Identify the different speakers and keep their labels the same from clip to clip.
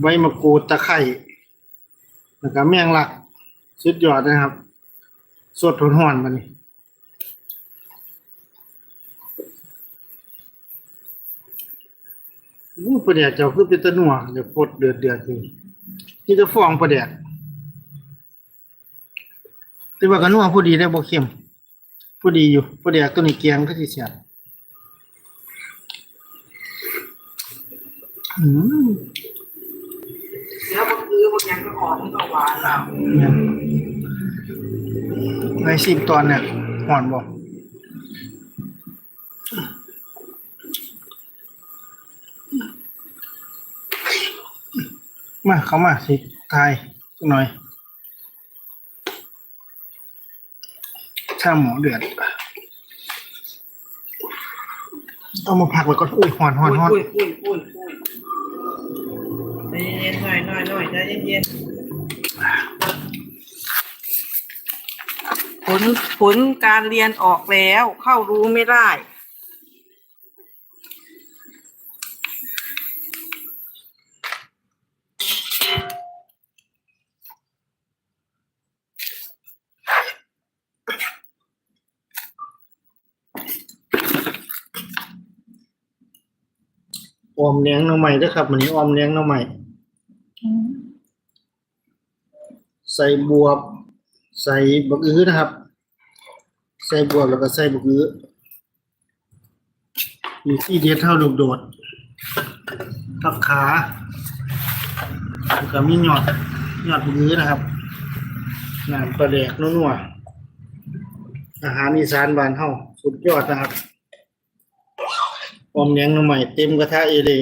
Speaker 1: ใบมะกรูดตะไคร้แล้วก็แมงลักสุดยอดนะครับ สดร้อนๆมานี่อู้ประเดี๋ยวเจ้าคือเป็นตะนัวเดี๋ยวปดเดือดเดือดนี่นี่จะฟองประเดี๋ยวแต่ว่าก็นัวผู้ดีได้บ่เค็มผู้ดีอยู่ประเดี๋ยตัวนี้เกียงก็สิเสียอืม
Speaker 2: มันยังก็อ่อนก็หวาน
Speaker 1: เนี่ยในสิบตอนเนี่ยหอนบอกมาเขามาสิทายหน่อยช่างหมอเดือดเอามาพักไว้ก่อนอุ้ยหอนหอนหอน
Speaker 2: อุ้ยอุ้ยอุ้ยอุ้ย เย็นๆหน่อยหน่อยหน่อยใจเย็นๆผลผลการเรียนออกแล้ว เข้ารู้ไม่ได้
Speaker 1: ออมเลี้ยงน้องใหม่ด้วยครับวันนี้ออมเลี้ยงน้องใหม่ ใส่บวบ ใส่บักอื้อนะครับ ใส่บวบแล้วก็ใส่บักอื้อมีที่เดียวเท่าลูกโดดทับขาแล้วก็มีหยอดหยอดบักอื้อนะครับน้ำปลาแดกนัวๆอาหารอีสานบ้านเฮาสุดยอดนะครับอมเลี้ยงน้อใหม่เต็มกระทะเอเลย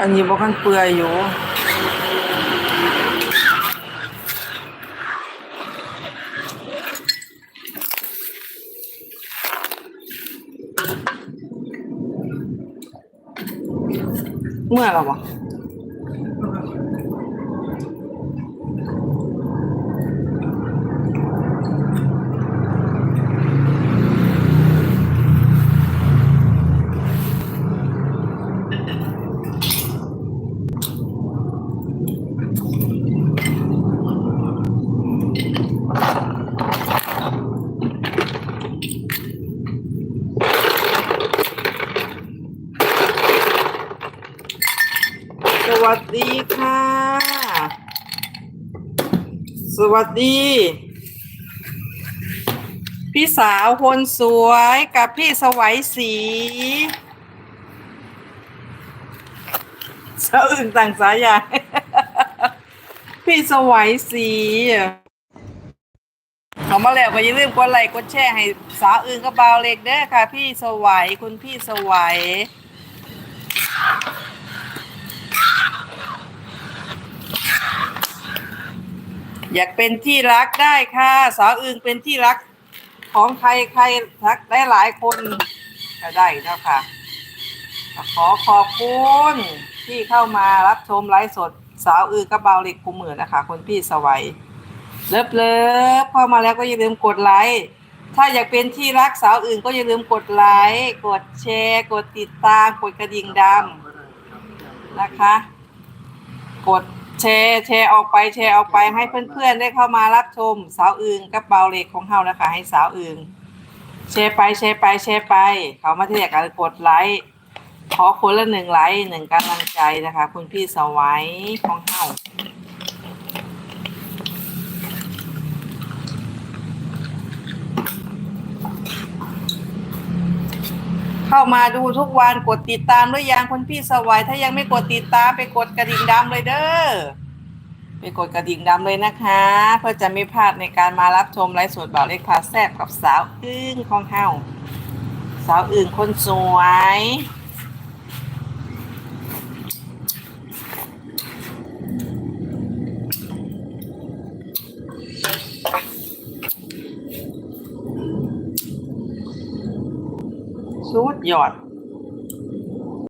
Speaker 2: อันนี้บอกันเปื่อยอยู่เมื่อเราบ่ วัสดีค่ะ สวัสดี พี่สาวคนสวยกับพี่สวัยศรีสาวอื่นต่างสายใหญ่พี่สวัยศรีเอามาแล้วก็อย่าลืมกดไลค์กดแชร์ให้สาวอื่นก็เบาเล็กเด้อค่ะ พี่สวัยคุณพี่สวัย อยากเป็นที่รักได้ค่ะ สาวอื่นเป็นที่รักของใครใครรักได้หลายคนก็ได้แล้วค่ะ ขอขอบคุณที่เข้ามารับชมไลฟ์สด สาวอื่นกระเบาเหล็กภูมือนะคะคุณพี่สวัยเลิฟเลิฟเข้ามาแล้วก็อย่าลืมกดไลค์ถ้าอยากเป็นที่รักสาวอื่นก็อย่าลืมกดไลค์กดแชร์ กดติดตาม กดกระดิ่งดำนะคะ กด แชร์แชร์ออกไปแชร์ออกไปให้เพื่อนๆได้เข้ามารับชม สาวอื่นกระเป๋าเหล็กของเฮานะคะ ให้สาวอื่นแชร์ไปแชร์ไปแชร์ไป เขามาเทียกกันกดไลค์ขอคนละหนึ่งไลค์หนึ่งกำลังใจนะคะ คุณพี่สวัยของเฮา เข้ามาดูทุกวันกดติดตามด้วยยังคุณพี่สวัยถ้ายังไม่กดติดตามไปกดกระดิ่งดำเลยเด้อไปกดกระดิ่งดำเลยนะคะ เพื่อจะไม่พลาดในการมารับชมไลฟ์สดบ่าวเล็กพาแซบกับสาวอึ้งของเฮาสาวอื่นคนสวย สุดยอด